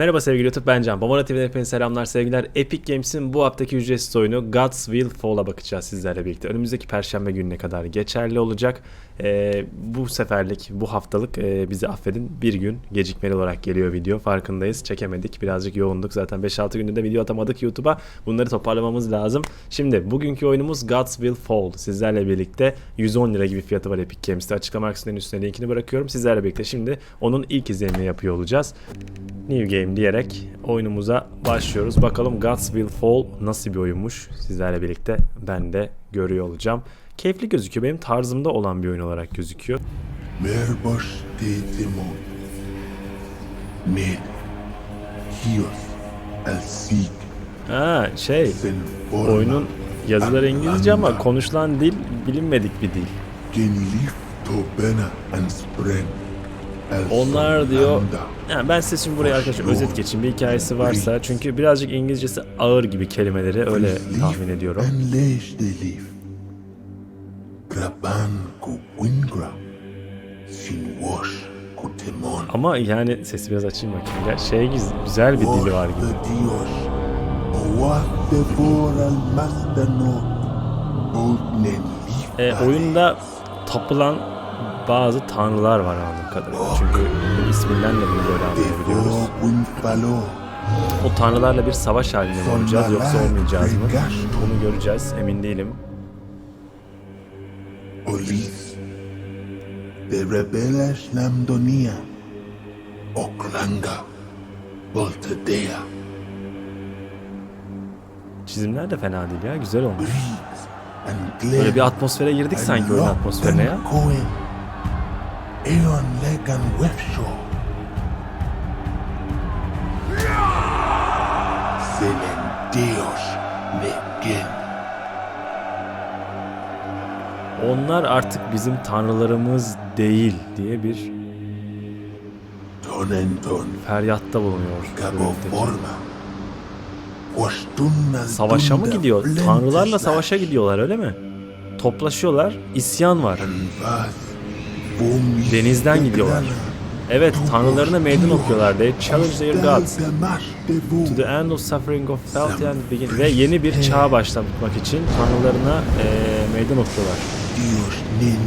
Merhaba sevgili YouTube ben Can. Babana TV'den hepinize selamlar sevgiler. Epic Games'in bu haftaki ücretsiz oyunu Gods Will Fall'a bakacağız sizlerle birlikte. Önümüzdeki perşembe gününe kadar geçerli olacak. Ee, bu seferlik, bu haftalık e, bizi affedin. Bir gün gecikmeli olarak geliyor video. Farkındayız. Çekemedik. Birazcık yoğunduk. Zaten 5-6 günde de video atamadık YouTube'a. Bunları toparlamamız lazım. Şimdi bugünkü oyunumuz Gods Will Fall. Sizlerle birlikte 110 lira gibi fiyatı var Epic Games'te. Açıklama kısmının üstüne linkini bırakıyorum. Sizlerle birlikte şimdi onun ilk izlenimini yapıyor olacağız. New Game diyerek oyunumuza başlıyoruz. Bakalım Gods Will Fall nasıl bir oyunmuş sizlerle birlikte ben de görüyor olacağım. Keyifli gözüküyor. Benim tarzımda olan bir oyun olarak gözüküyor. Merbaş Temon. Med. Hios. Elsik. Ha şey oyunun yazıları İngilizce ama konuşulan dil bilinmedik bir dil. Genilif Tobena and Spren. Onlar diyor yani ben size şimdi buraya arkadaşlar özet geçeyim bir hikayesi varsa. çünkü birazcık İngilizcesi ağır gibi kelimeleri öyle tahmin ediyorum. Ama yani sesi biraz açayım bakayım. Ya şey güz- güzel bir dili var gibi. E, oyunda tapılan bazı tanrılar var anladığım kadarıyla. Çünkü isminden de bunu böyle anlayabiliyoruz. O tanrılarla bir savaş halinde mi olacağız yoksa olmayacağız mı? Bunu göreceğiz emin değilim. Olis. De rebeles namdonia. Oklanga. Voltedea. Çizimler de fena değil ya güzel olmuş. Böyle bir atmosfere girdik sanki oyun atmosferine ya. Cohen. Eon Legan Webshaw. Selen Deos Legen. Onlar artık bizim tanrılarımız değil diye bir Tonenton. feryatta bulunuyor. Savaşa mı gidiyor? Tanrılarla savaşa gidiyorlar öyle mi? Toplaşıyorlar. İsyan var. Denizden gidiyorlar. Evet tanrılarına meydan okuyorlar. They challenge their gods. To the end of suffering of felt and begin. Ve yeni bir çağ başlatmak için tanrılarına eee, meydan okuyorlar.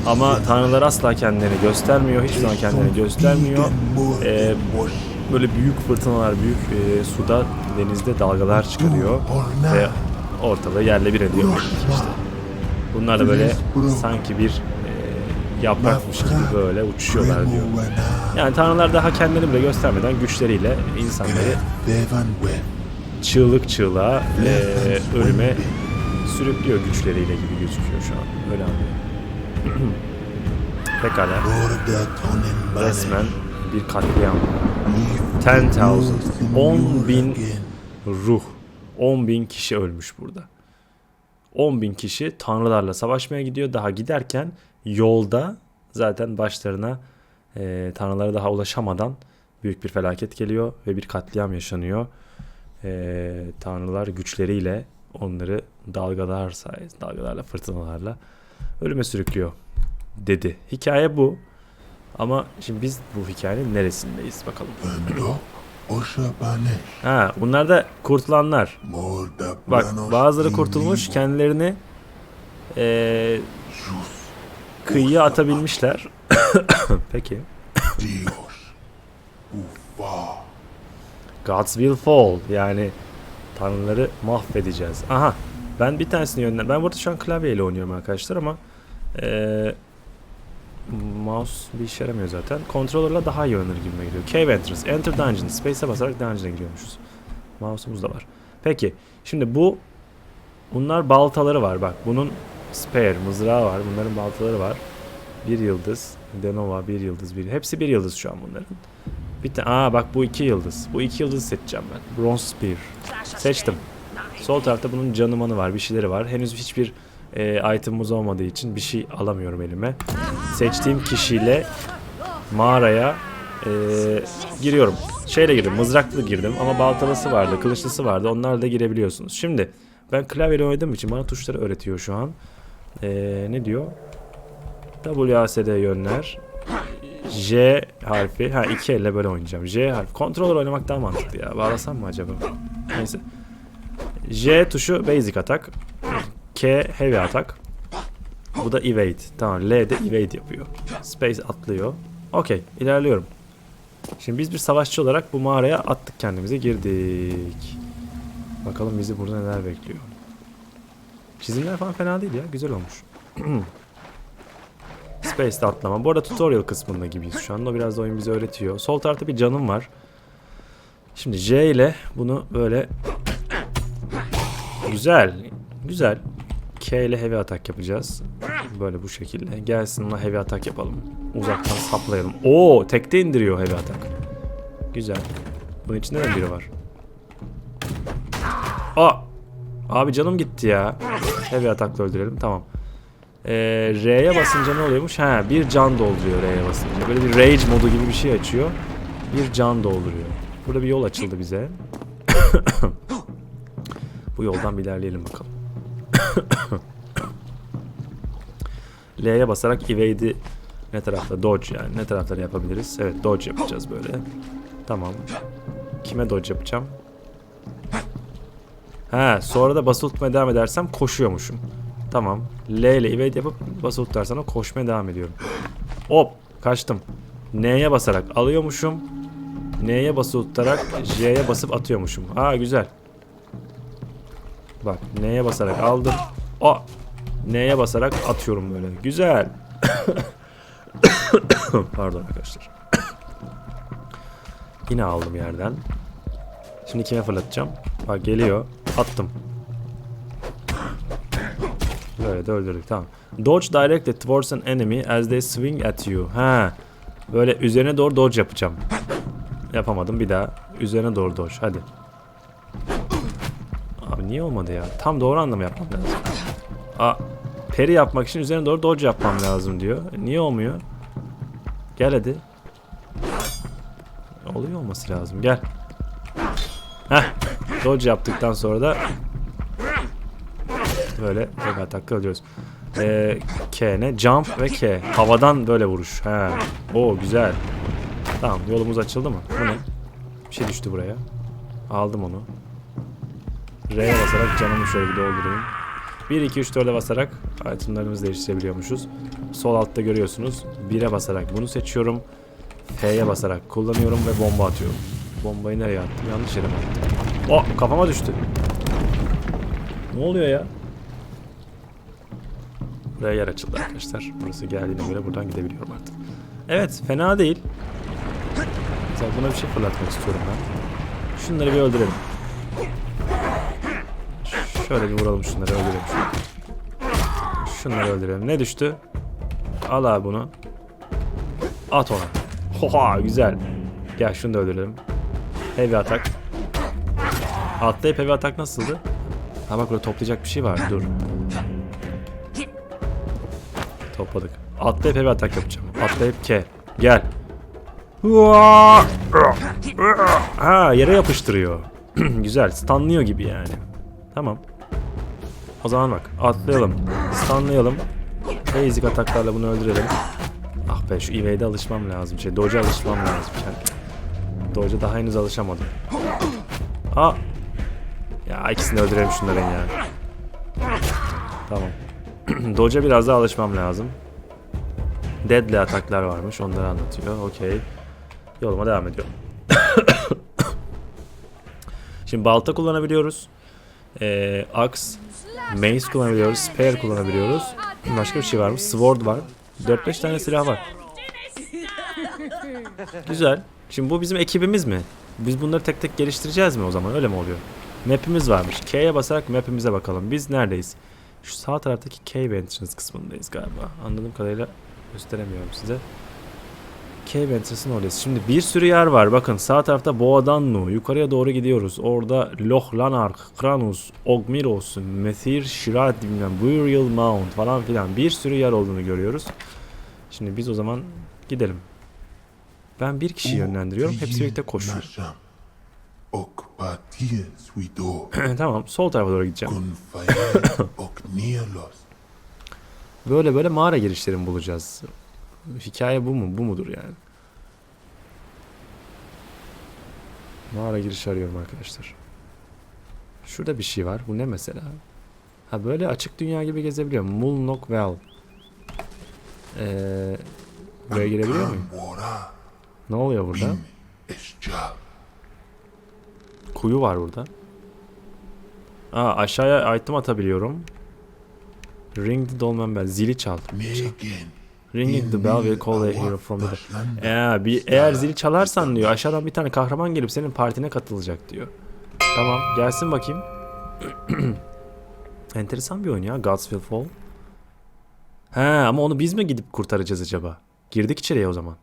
Ama tanrılar asla kendilerini göstermiyor. Hiçbir zaman kendilerini göstermiyor. Eee, böyle büyük fırtınalar, büyük eee, suda, denizde dalgalar çıkarıyor. Ve ortalığı yerle bir ediyor. İşte. Bunlar da böyle sanki bir yaprakmış gibi böyle uçuşuyorlar diyor. Yani tanrılar daha kendilerini bile göstermeden güçleriyle insanları çığlık çığlığa eee, ölüme sürüklüyor güçleriyle gibi gözüküyor şu an. Öyle anlıyorum. Pekala. Resmen bir katliam. 10,000. 10 bin ruh. 10 bin kişi ölmüş burada. 10 bin kişi tanrılarla savaşmaya gidiyor. Daha giderken yolda zaten başlarına e, tanrılara daha ulaşamadan büyük bir felaket geliyor ve bir katliam yaşanıyor. E, tanrılar güçleriyle onları dalgalar sayesinde, dalgalarla, fırtınalarla ölüme sürüklüyor dedi. Hikaye bu. Ama şimdi biz bu hikayenin neresindeyiz bakalım. Ha, bunlar da kurtulanlar. Bak bazıları kurtulmuş kendilerini eee kıyıya atabilmişler. Peki. Gods will fall yani tanrıları mahvedeceğiz. Aha ben bir tanesini yönden ben burada şu an klavyeyle oynuyorum arkadaşlar ama eee mouse bir işe yaramıyor zaten. Controller'la daha iyi oynanır gibime geliyor. Cave entrance, enter dungeon, space'e basarak dungeon'a giriyormuşuz. Mouse'umuz da var. Peki şimdi bu bunlar baltaları var bak bunun spare mızrağı var bunların baltaları var. Bir yıldız, Denova bir yıldız bir hepsi bir yıldız şu an bunların. Bir tane aa bak bu iki yıldız. Bu iki yıldızı seçeceğim ben. Bronze Spear. Seçtim. Sol tarafta bunun canımanı var, bir şeyleri var. Henüz hiçbir e, itemimiz olmadığı için bir şey alamıyorum elime. Seçtiğim kişiyle mağaraya e, giriyorum. Şeyle girdim, mızraklı girdim ama baltalısı vardı, kılıçlısı vardı. Onlarla da girebiliyorsunuz. Şimdi ben klavyeyle oynadığım için bana tuşları öğretiyor şu an. E, ne diyor? WASD yönler. J harfi. Ha iki elle böyle oynayacağım. J harfi. Controller oynamak daha mantıklı ya. Bağlasam mı acaba? Neyse. J tuşu basic atak. K heavy atak. Bu da evade. Tamam L de evade yapıyor. Space atlıyor. Okey ilerliyorum. Şimdi biz bir savaşçı olarak bu mağaraya attık kendimize girdik. Bakalım bizi burada neler bekliyor. Çizimler falan fena değil ya. Güzel olmuş. Space'de atlama. Bu arada tutorial kısmında gibiyiz şu anda. O biraz da oyun bize öğretiyor. Sol tarafta bir canım var. Şimdi J ile bunu böyle güzel güzel K ile heavy atak yapacağız. Böyle bu şekilde. Gelsin ona heavy atak yapalım. Uzaktan saplayalım. Oo, tekte indiriyor heavy atak. Güzel. Bunun içinde de biri var. Aa! Abi canım gitti ya. Heavy atakla öldürelim. Tamam. Ee, R'ye basınca ne oluyormuş? Ha, bir can dolduruyor R'ye basınca. Böyle bir rage modu gibi bir şey açıyor. Bir can dolduruyor. Burada bir yol açıldı bize. Bu yoldan bir ilerleyelim bakalım. L'ye basarak evade'i ne tarafta? Dodge yani. Ne tarafları yapabiliriz? Evet dodge yapacağız böyle. Tamam. Kime dodge yapacağım? Ha, sonra da basılı tutmaya devam edersem koşuyormuşum. Tamam. L ile evade yapıp basılı tutarsam koşmaya devam ediyorum. Hop kaçtım. N'ye basarak alıyormuşum. N'ye basılı tutarak J'ye basıp atıyormuşum. Aa güzel. Bak N'ye basarak aldım. O N'ye basarak atıyorum böyle. Güzel. Pardon arkadaşlar. Yine aldım yerden. Şimdi kime fırlatacağım? Bak geliyor. Attım. Böyle de öldürdük tamam. Dodge directed towards an enemy as they swing at you. Ha. Böyle üzerine doğru dodge yapacağım. Yapamadım bir daha. Üzerine doğru dodge hadi. Abi niye olmadı ya? Tam doğru anlamı yapmam lazım. Aa, peri yapmak için üzerine doğru dodge yapmam lazım diyor. E, Niye olmuyor? Gel hadi. Oluyor olması lazım. Gel. Heh. Dodge yaptıktan sonra da böyle tek atakla alıyoruz. Ee, K ne? Jump ve K. Havadan böyle vuruş. He. O güzel. Tamam yolumuz açıldı mı? Bu ne? Bir şey düştü buraya. Aldım onu. R'ye basarak canımı şöyle bir doldurayım. 1, 2, 3, 4'e basarak itemlarımızı değiştirebiliyormuşuz. Sol altta görüyorsunuz. 1'e basarak bunu seçiyorum. F'ye basarak kullanıyorum ve bomba atıyorum. Bombayı nereye attım? Yanlış yere attım? Oh kafama düştü. Ne oluyor ya? Buraya yer açıldı arkadaşlar. Burası geldiğine göre buradan gidebiliyorum artık. Evet fena değil. Mesela buna bir şey fırlatmak istiyorum ben. Şunları bir öldürelim. Şöyle bir vuralım şunları öldürelim. Şunları öldürelim. Ne düştü? Al abi bunu. At ona. Hoha güzel. Gel şunu da öldürelim. Heavy atak. Atlayıp heavy atak nasıldı? Ha bak burada toplayacak bir şey var. Dur. Topladık. Atlayıp heavy atak yapacağım. Atlayıp K. Gel. Ha yere yapıştırıyor. Güzel. Stunlıyor gibi yani. Tamam. O zaman bak atlayalım. Stunlayalım. Basic ataklarla bunu öldürelim. Ah be şu evade'e alışmam lazım. Şey dodge'a alışmam lazım. Yani, Dodge'a daha henüz alışamadım. Aa. Ya ikisini öldürelim şunların ya. Tamam. Dodge'a biraz daha alışmam lazım. Deadly ataklar varmış. Onları anlatıyor. Okey. Yoluma devam ediyorum. Şimdi balta kullanabiliyoruz. Ee, axe, mace kullanabiliyoruz. Spear kullanabiliyoruz. Başka bir şey var mı? Sword var. 4-5 tane silah var. Güzel. Şimdi bu bizim ekibimiz mi? Biz bunları tek tek geliştireceğiz mi o zaman? Öyle mi oluyor? Map'imiz varmış. K'ye basarak map'imize bakalım. Biz neredeyiz? Şu sağ taraftaki cave entrance kısmındayız galiba. Anladığım kadarıyla gösteremiyorum size. Cave entrance'ın oradayız. Şimdi bir sürü yer var. Bakın sağ tarafta Boğadanlu. Yukarıya doğru gidiyoruz. Orada Loch Lanark, Kranus, Ogmiros, Methir, Shirat, bilmem Burial Mount falan filan. Bir sürü yer olduğunu görüyoruz. Şimdi biz o zaman gidelim. Ben bir kişi yönlendiriyorum. Hepsi birlikte koşuyor. tamam sol tarafa doğru gideceğim. böyle böyle mağara girişlerini bulacağız. Hikaye bu mu? Bu mudur yani? Mağara girişi arıyorum arkadaşlar. Şurada bir şey var. Bu ne mesela? Ha böyle açık dünya gibi gezebiliyorum. Mulnok Well. Ee, buraya girebiliyor muyum? Ne oluyor burada? Kuyu var burada. Aa aşağıya item atabiliyorum. Ring the dolmen bell. Zili çal. Megan. Ringing the bell will call a hero from the... Eğer, bir, eğer zili çalarsan diyor aşağıdan bir tane kahraman gelip senin partine katılacak diyor. Tamam gelsin bakayım. Enteresan bir oyun ya Gods Will Fall. He ama onu biz mi gidip kurtaracağız acaba? Girdik içeriye o zaman.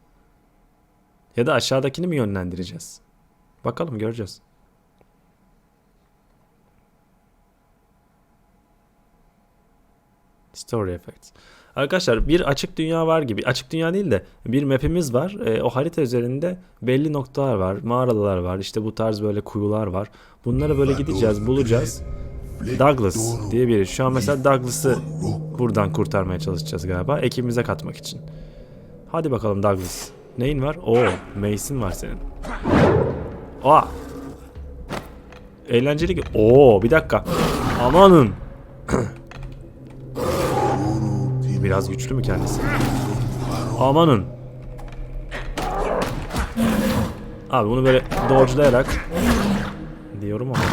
Ya da aşağıdakini mi yönlendireceğiz? Bakalım göreceğiz. Story Effects. Arkadaşlar bir açık dünya var gibi. Açık dünya değil de bir map'imiz var. Ee, o harita üzerinde belli noktalar var. Mağaralar var. İşte bu tarz böyle kuyular var. Bunlara böyle gideceğiz, bulacağız. Douglas diye biri. Şu an mesela Douglas'ı buradan kurtarmaya çalışacağız galiba. Ekibimize katmak için. Hadi bakalım Douglas. Neyin var? Oo, Mace'in var senin. Aa. Eğlenceli. ki- Oo, bir dakika. Amanın. Biraz güçlü mü kendisi? Amanın. Abi bunu böyle dodge'layarak diyorum ama.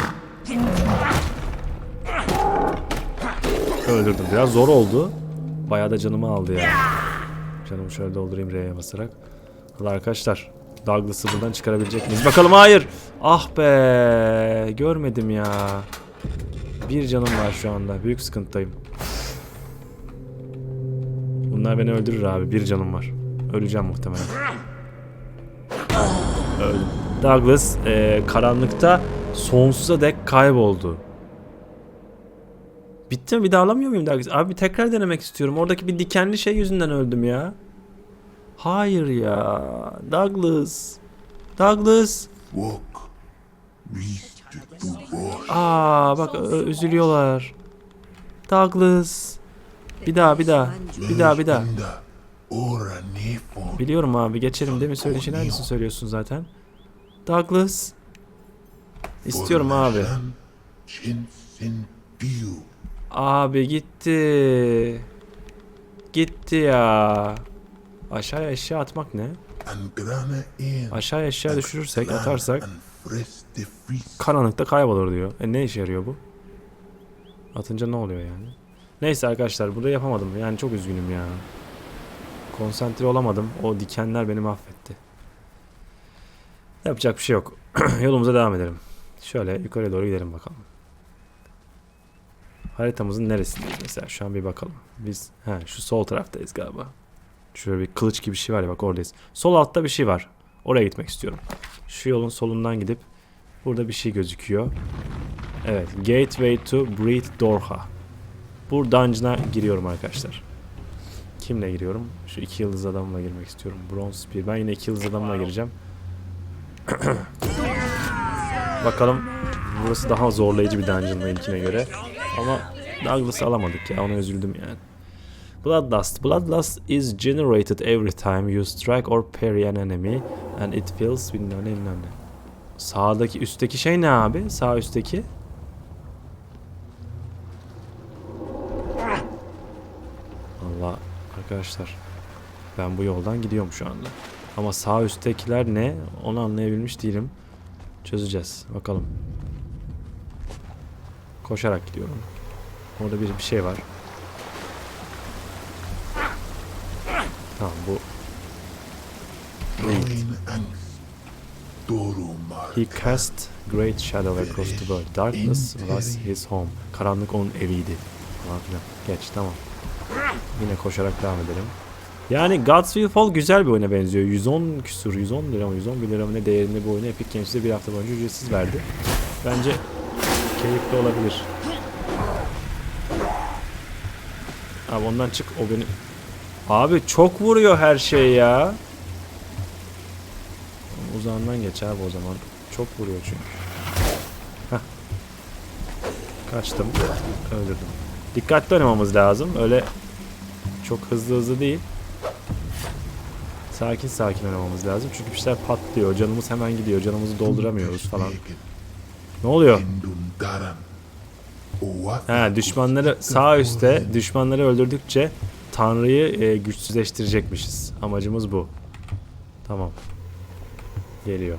Öldürdüm. Biraz zor oldu. Bayağı da canımı aldı ya. Canımı şöyle doldurayım R'ye basarak. Hadi arkadaşlar. Douglas'ı buradan çıkarabilecek miyiz? Bakalım hayır. Ah be. Görmedim ya. Bir canım var şu anda. Büyük sıkıntıdayım. Bunlar beni öldürür abi. Bir canım var. Öleceğim muhtemelen. Öldüm. Douglas e, karanlıkta sonsuza dek kayboldu. Bitti mi? Bir daha alamıyor muyum Douglas? Abi tekrar denemek istiyorum. Oradaki bir dikenli şey yüzünden öldüm ya. Hayır ya. Douglas. Douglas. Walk. Aa bak üzülüyorlar. Douglas. Bir daha bir daha. Bir daha bir daha. Biliyorum abi geçelim değil mi? Söyleşin aynısını söylüyorsun zaten. Douglas. İstiyorum abi. Abi gitti. Gitti ya. Aşağıya eşya atmak ne? Aşağıya eşya düşürürsek atarsak karanlıkta kaybolur diyor. E ne işe yarıyor bu? Atınca ne oluyor yani? Neyse arkadaşlar burada yapamadım. Yani çok üzgünüm ya. Konsantre olamadım. O dikenler beni mahvetti. Yapacak bir şey yok. Yolumuza devam edelim. Şöyle yukarıya doğru gidelim bakalım. Haritamızın neresindeyiz mesela? Şu an bir bakalım. Biz he, şu sol taraftayız galiba. Şöyle bir kılıç gibi bir şey var ya bak oradayız. Sol altta bir şey var. Oraya gitmek istiyorum. Şu yolun solundan gidip burada bir şey gözüküyor. Evet. Gateway to Breed Dorha. Bu dungeon'a giriyorum arkadaşlar. Kimle giriyorum? Şu iki yıldız adamla girmek istiyorum. Bronze Spear. Ben yine iki yıldız adamla gireceğim. Bakalım. Burası daha zorlayıcı bir dungeon'la ilkine göre. Ama Douglas'ı alamadık ya. Ona üzüldüm yani. Bloodlust. Bloodlust is generated every time you strike or parry an enemy and it fills bilmem ne bilmem ne. Sağdaki üstteki şey ne abi? Sağ üstteki. Allah arkadaşlar ben bu yoldan gidiyorum şu anda. Ama sağ üsttekiler ne? Onu anlayabilmiş değilim. Çözeceğiz. Bakalım. Koşarak gidiyorum. Orada bir, bir şey var. Tamam bu. He cast great shadow across the world. Darkness was his home. Karanlık onun eviydi. Falan filan. Geç tamam. Yine koşarak devam edelim. Yani Gods Will Fall güzel bir oyuna benziyor. 110 küsur, 110 lira mı 111 lira mı ne değerinde bir oyunu Epic Games bize bir hafta boyunca ücretsiz verdi. Bence keyifli olabilir. Abi ondan çık o beni... Abi çok vuruyor her şey ya. Uzağından geç abi o zaman. Çok vuruyor çünkü. Heh. Kaçtım. Öldürdüm. Dikkatli oynamamız lazım. Öyle çok hızlı hızlı değil. Sakin sakin oynamamız lazım. Çünkü bir şeyler patlıyor. Canımız hemen gidiyor. Canımızı dolduramıyoruz falan. Ne oluyor? Ha düşmanları sağ üstte düşmanları öldürdükçe Tanrı'yı e, güçsüzleştirecekmişiz. Amacımız bu. Tamam. Geliyor.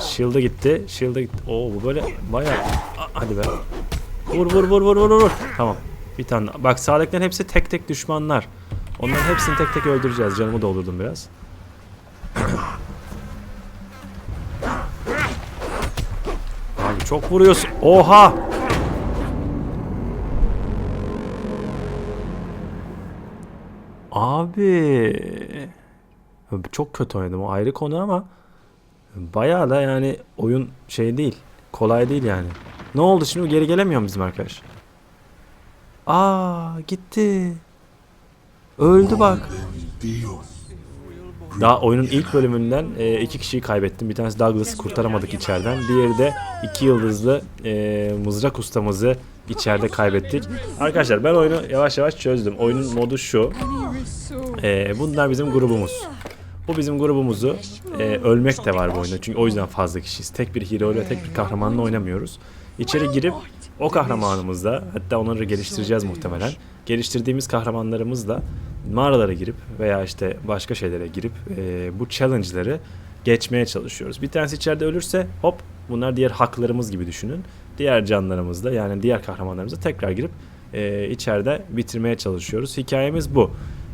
Shield'a gitti. Shield'a gitti. Oo bu böyle bayağı hadi be. Vur vur vur vur vur vur. Tamam. Bir tane. Bak sağdakilerin hepsi tek tek düşmanlar. Onların hepsini tek tek öldüreceğiz. Canımı doldurdum biraz. Çok vuruyorsun. Oha! Abi çok kötü oynadım o ayrı konu ama bayağı da yani oyun şey değil. Kolay değil yani. Ne oldu şimdi geri gelemiyor bizim arkadaş? Aa gitti. Öldü bak. Daha oyunun ilk bölümünden e, iki kişiyi kaybettim. Bir tanesi Douglas'ı kurtaramadık içeriden. Diğeri de iki yıldızlı e, mızrak ustamızı içeride kaybettik. Arkadaşlar ben oyunu yavaş yavaş çözdüm. Oyunun modu şu. E, bunlar bizim grubumuz. Bu bizim grubumuzu e, ölmek de var bu oyunda. Çünkü o yüzden fazla kişiyiz. Tek bir hero ile tek bir kahramanla oynamıyoruz. İçeri girip o kahramanımızla hatta onları geliştireceğiz muhtemelen. Geliştirdiğimiz kahramanlarımızla mağaralara girip veya işte başka şeylere girip e, bu challenge'ları geçmeye çalışıyoruz. Bir tanesi içeride ölürse hop bunlar diğer haklarımız gibi düşünün. Diğer canlarımızla yani diğer kahramanlarımızla tekrar girip e, içeride bitirmeye çalışıyoruz. Hikayemiz bu.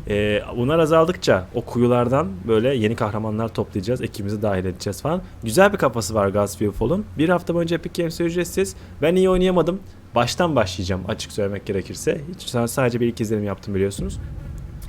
E, bunlar azaldıkça o kuyulardan böyle yeni kahramanlar toplayacağız. Ekibimizi dahil edeceğiz falan. Güzel bir kafası var Fall'un. Bir hafta boyunca Epic Games ücretsiz. Ben iyi oynayamadım. Baştan başlayacağım açık söylemek gerekirse. Hiç sadece bir iki izlenim yaptım biliyorsunuz.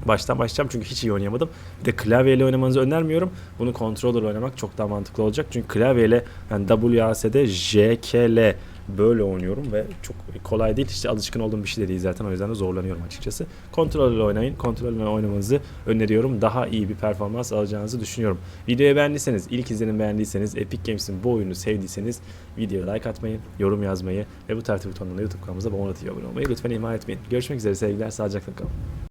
Baştan başlayacağım çünkü hiç iyi oynayamadım. Bir de klavyeyle oynamanızı önermiyorum. Bunu controller oynamak çok daha mantıklı olacak. Çünkü klavyeyle yani WASD, J, K, L böyle oynuyorum ve çok kolay değil. İşte alışkın olduğum bir şey de değil zaten o yüzden de zorlanıyorum açıkçası. Kontrollerle oynayın. Kontrollerle oynamanızı öneriyorum. Daha iyi bir performans alacağınızı düşünüyorum. Videoyu beğendiyseniz, ilk izlenim beğendiyseniz, Epic Games'in bu oyunu sevdiyseniz videoya like atmayı, yorum yazmayı ve bu tarz butonlarına YouTube kanalımıza abone olmayı lütfen ihmal etmeyin. Görüşmek üzere sevgiler, sağlıcakla kalın.